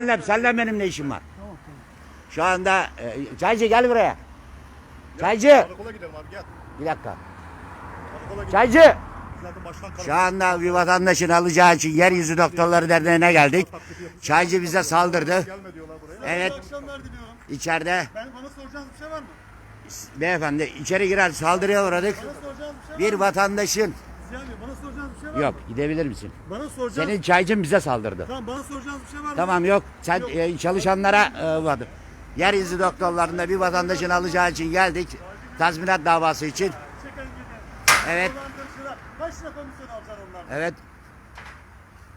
Senle, senle benim ne işim var? Şu anda e, çaycı gel buraya. Çaycı. Karakola gidelim abi gel. Bir dakika. Karakola. Çaycı. Şu anda bir vatandaşın alacağı için Yeryüzü Doktorları Derneği'ne geldik. Çaycı bize saldırdı. Evet. İçeride Ben bana soracağınız bir şey var mı? beyefendi içeri girer saldırıya uğradık. Bir şey vatandaşın şey var yok mı? gidebilir misin? Bana soracağınız... Senin çaycın bize saldırdı. Tamam bana soracağınız bir şey var mı? Tamam yok. Sen Yok. e, çalışanlara e, vardı. Yeryüzü doktorlarında bir vatandaşın alacağı için geldik. Tazminat davası için. Evet. Kaç lira komisyon alacaksın onlardan? Evet.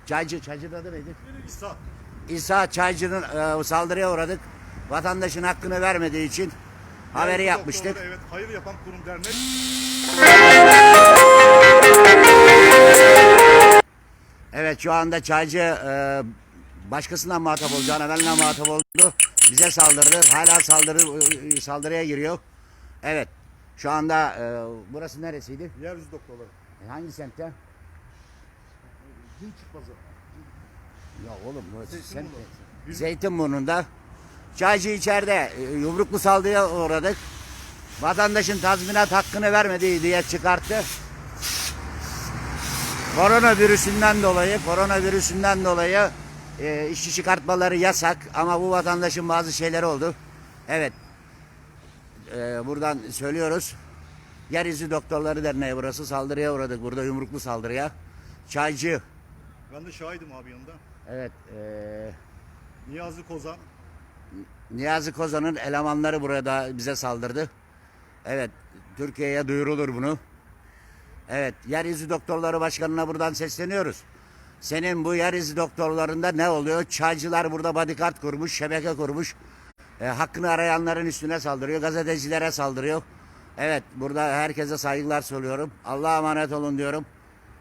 Çaycı, çaycının adı neydi? İsa. İsa Çaycı'nın e, saldırıya uğradık. Vatandaşın hakkını vermediği için haberi yapmıştık. Evet hayır yapan kurum dernek. şu anda Çaycı e, başkasından muhatap olacağına benimle muhatap oldu. Bize saldırdı. Hala saldırı saldırıya giriyor. Evet. Şu anda e, burası neresiydi? Yeryüzü doktorları. E, hangi semtte? Din çıkmazı. Ya oğlum burası semt. Zeytinburnu. Zeytinburnu'nda. Çaycı içeride e, yumruklu saldırıya uğradık. Vatandaşın tazminat hakkını vermediği diye çıkarttı. Koronavirüsünden dolayı, koronavirüsünden dolayı e, işçi çıkartmaları yasak ama bu vatandaşın bazı şeyleri oldu. Evet. E, buradan söylüyoruz. Yeryüzü Doktorları Derneği burası saldırıya uğradık. Burada yumruklu saldırıya. Çaycı. Ben de şahidim abi yanında. Evet. E, Niyazi Kozan. Niyazi Kozan'ın elemanları burada bize saldırdı. Evet, Türkiye'ye duyurulur bunu. Evet, Yeryüzü Doktorları Başkanı'na buradan sesleniyoruz. Senin bu yeryüzü doktorlarında ne oluyor? Çaycılar burada bodyguard kurmuş, şebeke kurmuş. E, hakkını arayanların üstüne saldırıyor, gazetecilere saldırıyor. Evet, burada herkese saygılar söylüyorum. Allah'a emanet olun diyorum.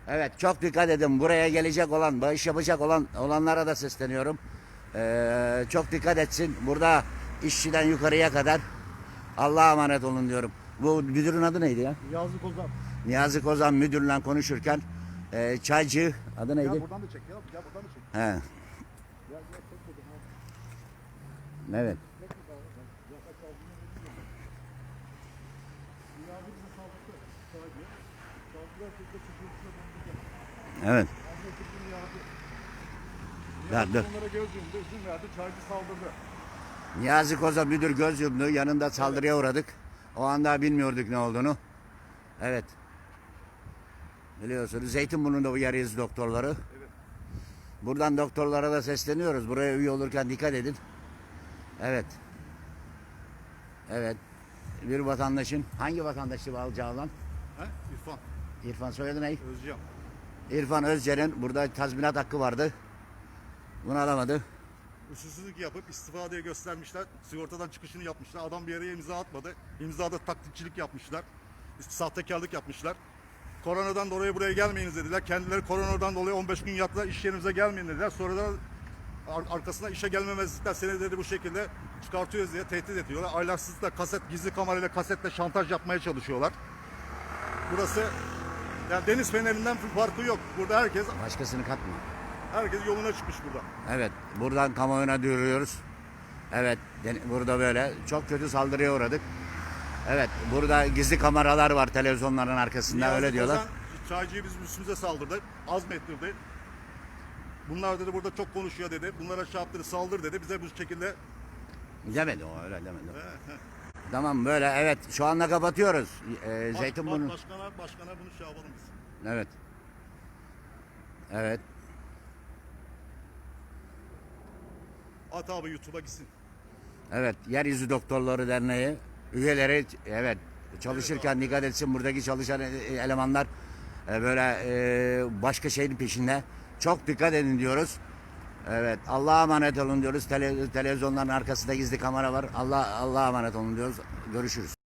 Evet, çok dikkat edin. Buraya gelecek olan, bağış yapacak olan olanlara da sesleniyorum. Ee, çok dikkat etsin. Burada işçiden yukarıya kadar Allah'a emanet olun diyorum. Bu müdürün adı neydi ya? Niyazi Kozan. Niyazi Kozan müdürle konuşurken e, çaycı adı neydi? Gel buradan da çek ya. Gel buradan da çek. He. Evet. Evet. Ver, dur. Niyazi Kozan müdür göz yumdu. Yanında saldırıya uğradık. O anda bilmiyorduk ne olduğunu. Evet. Biliyorsunuz Zeytinburnu'nda bu yarıyız doktorları. Buradan doktorlara da sesleniyoruz. Buraya üye olurken dikkat edin. Evet. Evet. Bir vatandaşın hangi vatandaşı alacağı lan? He? İrfan. İrfan soyadı ne? Özcan. İrfan Özcer'in burada tazminat hakkı vardı. Bunu alamadı. Usulsüzlük yapıp istifa diye göstermişler. Sigortadan çıkışını yapmışlar. Adam bir yere imza atmadı. İmzada taklitçilik yapmışlar. Sahtekarlık yapmışlar. Koronadan dolayı buraya gelmeyiniz dediler. Kendileri koronadan dolayı 15 gün yattılar. İş yerimize gelmeyin dediler. Sonra da ar- arkasına işe gelmemezlikler seni dedi bu şekilde çıkartıyoruz diye tehdit ediyorlar. Aylarsızlıkla kaset, gizli kamerayla kasetle şantaj yapmaya çalışıyorlar. Burası yani deniz fenerinden farkı yok. Burada herkes Başkasını katma. herkes yoluna çıkmış burada. Evet, buradan kamuoyuna duyuruyoruz. Evet, den- burada böyle çok kötü saldırıya uğradık. Evet, burada gizli kameralar var televizyonların arkasında Niyazi öyle diyorlar. Kozan, Çaycı'yı bizim üstümüze saldırdı. Azmettirdi. Bunlar dedi burada çok konuşuyor dedi. Bunlara şey yaptı, saldır dedi. Bize bu şekilde Demedi o öyle demedi. tamam böyle evet şu anda kapatıyoruz. Ee, baş, Zeytinburnu. baş- başkana, başkana bunu şey yapalım biz. Evet. Evet. At abi YouTube'a gitsin. Evet, Yeryüzü Doktorları Derneği üyeleri evet çalışırken dikkat etsin buradaki çalışan e- elemanlar e, böyle e, başka şeyin peşinde. Çok dikkat edin diyoruz. Evet, Allah'a emanet olun diyoruz. Tele, televizyonların arkasında gizli kamera var. Allah Allah'a emanet olun diyoruz. Görüşürüz.